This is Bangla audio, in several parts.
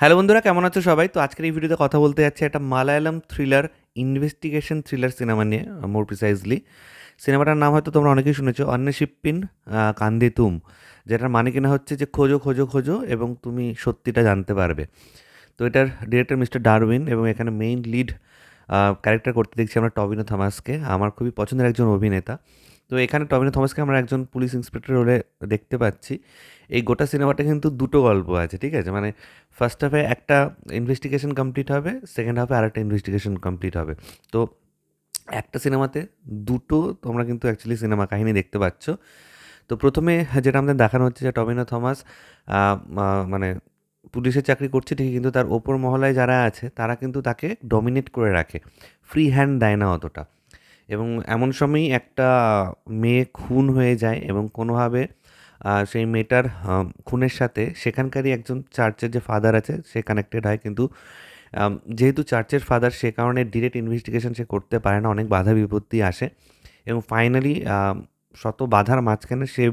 হ্যালো বন্ধুরা, কেমন আছো সবাই? তো আজকের এই ভিডিওতে কথা বলতে যাচ্ছে একটা Malayalam thriller investigation thriller cinema নিয়ে মোর প্রিসাইজলি সিনেমাটার নাম হয়তো তোমরা অনেকেই শুনেছো, অন্বেষিপ্পিন কান্দে তুম, যেটার মানে কিনা হচ্ছে যে খোঁজো খোঁজো খোঁজো এবং তুমি সত্যিটা জানতে পারবে। তো এটার ডিরেক্টর মিস্টার ডারউইন এবং এখানে মেইন লিড ক্যারেক্টার করতে দেখছি আমরা টবিনো থমাসকে। আমার খুবই পছন্দের একজন অভিনেতা। তো এখানে টবিনো থমাসকে আমরা একজন পুলিশ ইন্সপেক্টর রোলে দেখতে পাচ্ছি। এই গোটা সিনেমাটা কিন্তু দুটো গল্প আছে, ঠিক আছে? মানে ফার্স্ট হাফে একটা ইনভেস্টিগেশন কমপ্লিট হবে সেকেন্ড হাফে আরেকটা ইনভেস্টিগেশন কমপ্লিট হবে। তো একটা সিনেমাতে দুটো তোমরা কিন্তু অ্যাকচুয়ালি সিনেমা কাহিনী দেখতে পাচ্ছ। তো প্রথমে যেটা আমাদের দেখানো হচ্ছে যে টবিনো থমাস মানে পুলিশের চাকরি করছে ঠিকই, কিন্তু তার ওপর মহলায় যারা আছে, তারা কিন্তু তাকে ডমিনেট করে রাখে। ফ্রি হ্যান্ড দেয় না অতটা। এবং এমন সময়ই একটা মেয়ে খুন হয়ে যায় এবং কোনোভাবে সেই মেয়েটার খুনের সাথে সেখানকারই একজন চার্চের যে ফাদার আছে সে কানেক্টেড হয়। কিন্তু যেহেতু চার্চের ফাদার সে কারণে ডিরেক্ট ইনভেস্টিগেশন সে করতে পারে না, অনেক বাধা বিপত্তি আসে এবং ফাইনালি শত বাধার মাঝখানে সে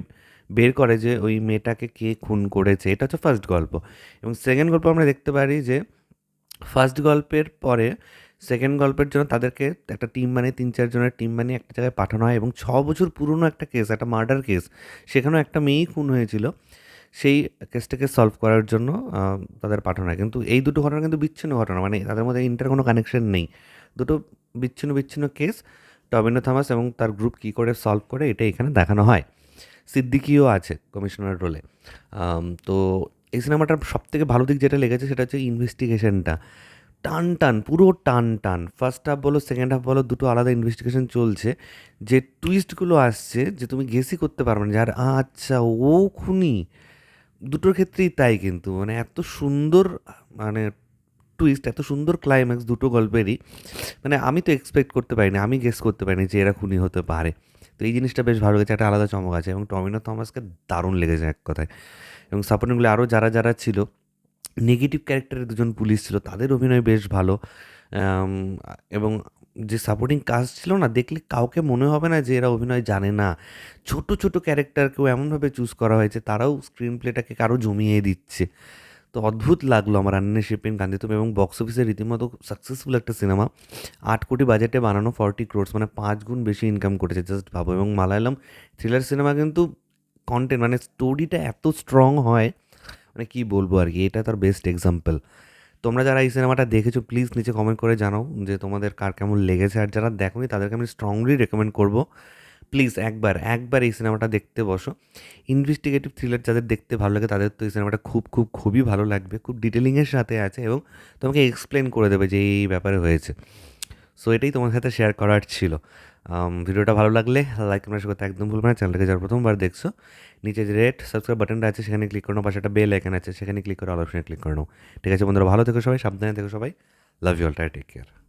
বের করে যে ওই মেয়েটাকে কে খুন করেছে। এটা হচ্ছে ফার্স্ট গল্প এবং সেকেন্ড গল্প আমরা দেখতে পারি যে ফার্স্ট গল্পের পরে সেকেন্ড গল্পের জন্য তাদেরকে একটা টিম বানিয়ে, তিন চারজনের টিম বানিয়ে একটা জায়গায় পাঠানো হয় এবং ছ বছর পুরনো একটা কেস একটা মার্ডার কেস সেখানেও একটা মেয়েই খুন হয়েছিল। সেই কেসটাকে সলভ করার জন্য তাদের পাঠানো হয়। কিন্তু এই দুটো ঘটনা কিন্তু বিচ্ছিন্ন ঘটনা মানে তাদের মধ্যে ইন্টার কোনো কানেকশন নেই। দুটো বিচ্ছিন্ন বিচ্ছিন্ন কেস টবিনো থামাস এবং তার গ্রুপ কী করে সলভ করে, এটা এখানে দেখানো হয়। সিদ্দিকিও আছে কমিশনার রোলে তো এই সিনেমাটার সবথেকে ভালো দিক যেটা লেগেছে, সেটা হচ্ছে ইনভেস্টিগেশনটা টান টান, পুরো টান টান। ফার্স্ট হাফ বলো সেকেন্ড হাফ বলো, দুটো আলাদা ইনভেস্টিগেশন চলছে। যে টুইস্টগুলো আসছে, যে তুমি গেসই করতে পারবে না, যে আর আচ্ছা ও খুনি। দুটোর ক্ষেত্রেই তাই কিন্তু। মানে এত সুন্দর মানে টুইস্ট এত সুন্দর ক্লাইম্যাক্স দুটো গল্পেরই। মানে আমি তো এক্সপেক্ট করতে পারিনি, আমি গেস করতে পারিনি যে এরা খুনি হতে পারে। তো এই জিনিসটা বেশ ভালো লেগেছে একটা আলাদা চমক আছে। এবং টমিনো থমাসকে দারুণ লেগেছে এক কথায়। এবং সাপোর্টিংগুলো আরও যারা যারা ছিল নেগেটিভ ক্যারেক্টারের দুজন পুলিশ ছিল, তাদের অভিনয় বেশ ভালো। এবং যে সাপোর্টিং কাজ ছিল না, দেখলে কাউকে মনে হবে না যে এরা অভিনয় জানে না। ছোট ছোট ক্যারেক্টারকেও এমনভাবে চুজ করা হয়েছে, তারাও স্ক্রিন প্লেটাকে কারও জমিয়ে দিচ্ছে। তো অদ্ভুত লাগল আমার আন্নে শিপিং কান্দিতম এবং বক্স অফিসে রীতিমতো সাকসেসফুল একটা সিনেমা আট কোটি বাজেটে বানানো ফর্টি ক্রোডস মানে পাঁচ গুণ বেশি ইনকাম করেছে জাস্ট ভাবো। এবং মালায়ালাম থ্রিলার সিনেমা কিন্তু কন্টেন্ট মানে স্টোরিটা এত স্ট্রং হয় মানে কী বলব আর কি? এটা তার বেস্ট এক্সাম্পল তোমরা যারা এই সিনেমাটা দেখেছ প্লিজ নিচে কমেন্ট করে জানাও যে তোমাদের কার কেমন লেগেছে। আর যারা দেখোনি, তাদেরকে আমি স্ট্রংলি রেকমেন্ড করব। প্লিজ একবার একবার এই সিনেমাটা দেখতে বসো। ইনভেস্টিগেটিভ থ্রিলার যাদের দেখতে ভালো লাগে, তাদের তো এই সিনেমাটা খুব খুব, খুবই ভালো লাগবে। খুব ডিটেলিংয়ের সাথে আছে এবং তোমাকে এক্সপ্লেন করে দেবে যে এই ব্যাপারে হয়েছে। সো এটাই তোমার সাথে শেয়ার করার ছিল। ভিডিওটা ভালো লাগলে লাইক কমেন্ট করতে একদম ভুলবে না, চ্যানেলটাকে যারা প্রথমবার দেখছ, নিচে যে রেড সাবস্ক্রাইব বাটনটা আছে, সেখানে ক্লিক করো পাশে একটা বেল আইকন আছে, সেখানে ক্লিক করো অল অপশনে ক্লিক করো ঠিক আছে বন্ধুরা, ভালো থেকো সবাই, সাবধানে থেকো সবাই love you all take care